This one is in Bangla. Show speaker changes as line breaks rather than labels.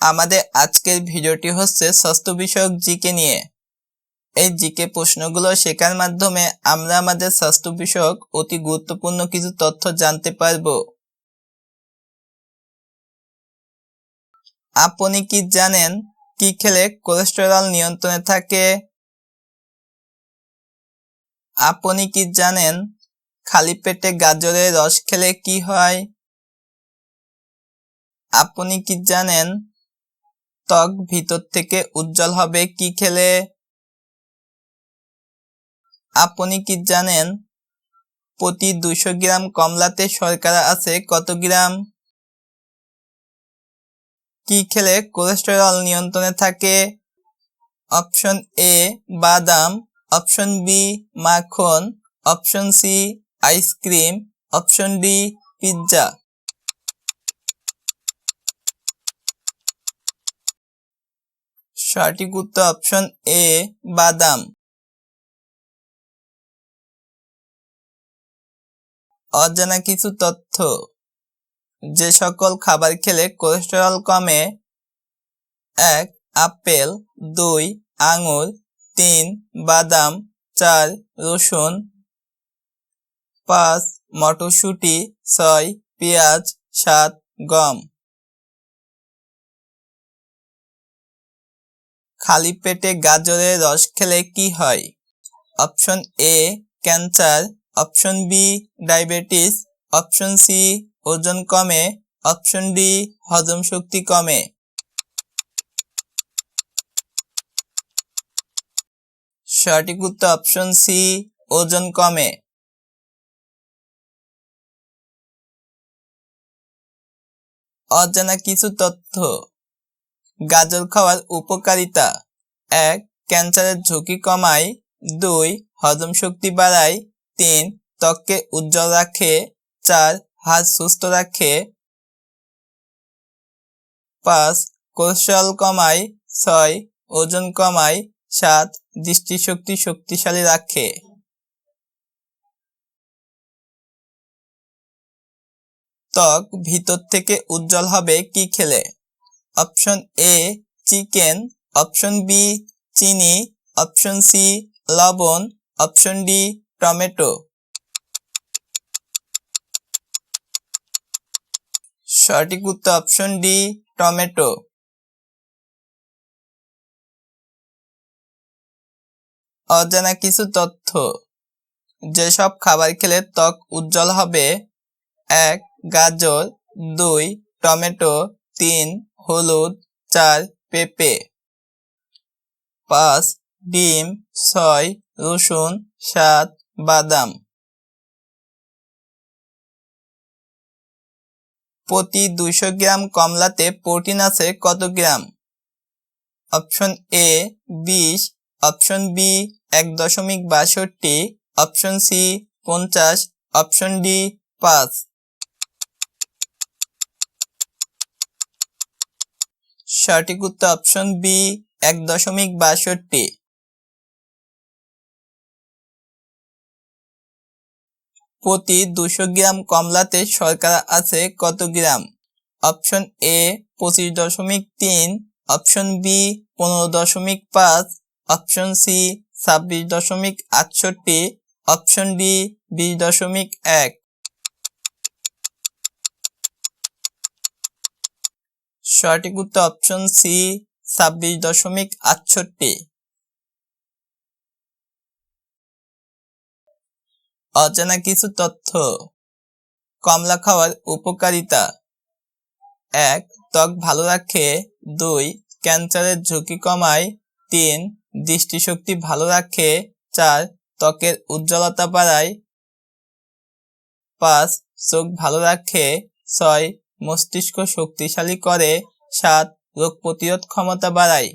আমাদের আজকের ভিডিওটি হচ্ছে স্বাস্থ্য বিষয়ক জিকে নিয়ে। এই জিকে প্রশ্নগুলো শেখার মাধ্যমে আমরা আমাদের স্বাস্থ্য বিষয়ক অতি গুরুত্বপূর্ণ কিছু তথ্য জানতে পারব। আপনি কি জানেন কি খেলে কোলেস্টেরল নিয়ন্ত্রণে থাকে? আপনি কি জানেন খালি পেটে গাজরের রস খেলে কি হয়? আপনি কি জানেন ত্বক ভিতর থেকে উজ্জ্বল হবে, কি খেলে? আপনি কি জানেন প্রতি দুশো গ্রাম কমলাতে শর্করা আছে কত গ্রাম? কি খেলে কোলেস্টেরল নিয়ন্ত্রণে থাকে? অপশন এ, বাদাম, অপশন বি, মাখন, option C, ice cream, option D, pizza. সঠিক উত্তর অপশন এ বাদাম। অজানা কিছু তথ্য। যে সকল খাবার খেলে কোলেস্টেরল কমে, এক, আপেল, দুই, আঙুর, তিন, বাদাম, চার, রসুন, পাঁচ, মটরশুঁটি, ছয়, পেঁয়াজ, সাত, গম। খালি পেটে গাজরের রস খেলে কি হয়? Option A, cancer. Option B, diabetes. Option C, ওজন কমে। অপশন ডি, হজম শক্তি কমে। সঠিক উত্তর অপশন সি, ওজন কমে। অজানা কিছু তথ্য। গাজর খাওয়ার উপকারিতা। এক, ক্যান্সারের ঝুঁকি কমায়। দুই, হজম শক্তি বাড়ায়। তিন, ত্বককে উজ্জ্বল রাখে। চার, হাত সুস্থ রাখে। পাঁচ, কোলেস্ট্রল কমায়। ছয়, ওজন কমায়। সাত, দৃষ্টিশক্তি শক্তিশালী রাখে। ত্বক ভিতর থেকে উজ্জ্বল হবে, কি খেলে? Option A chicken, option B চিনি, অপশন সি লবণ, অপশন ডি টমেটো। সঠিক উত্তর অপশন ডি টমেটো। অজানা কিছু তথ্য। যেসব খাবার খেলে ত্বক উজ্জ্বল হবে, এক, গাজর, দুই, টমেটো তিন, হলুদ, চার, পেঁপে। পাঁচ, ডিম, ছয়, রসুন, সাত, বাদাম। প্রতি দুইশো গ্রাম কমলাতে প্রোটিন আছে কত গ্রাম? অপশন এ, বিশ, অপশন বি, এক দশমিক বাষট্টি, অপশন সি, পঞ্চাশ, অপশন ডি, পাঁচ। সঠিক উত্তর অপশন বি এক দশমিক বাষট্টি। প্রতি দুশো গ্রাম কমলাতে শর্করা আছে কত গ্রাম? অপশন এ পঁচিশ দশমিক তিন। অপশন বি পনেরো দশমিক পাঁচ। অপশন সি ছাব্বিশ দশমিক আটষট্টি। অপশন ডি বিশ দশমিক এক। সঠিক উত্তর অপশন সি ছাব্বিশ দশমিক আটষট্টি। অজানা কিছু তথ্য। কমলা খাওয়ার উপকারিতা। এক, ত্বক ভালো রাখে। দুই, ক্যান্সারের ঝুঁকি কমায়। তিন, দৃষ্টিশক্তি ভালো রাখে। চার, ত্বকের উজ্জ্বলতা বাড়ায়। পাঁচ, চোখ ভালো রাখে। ছয় মস্তিষ্ক শক্তিশালী করে সাত রোগ প্রতিরোধ ক্ষমতা বাড়ায়।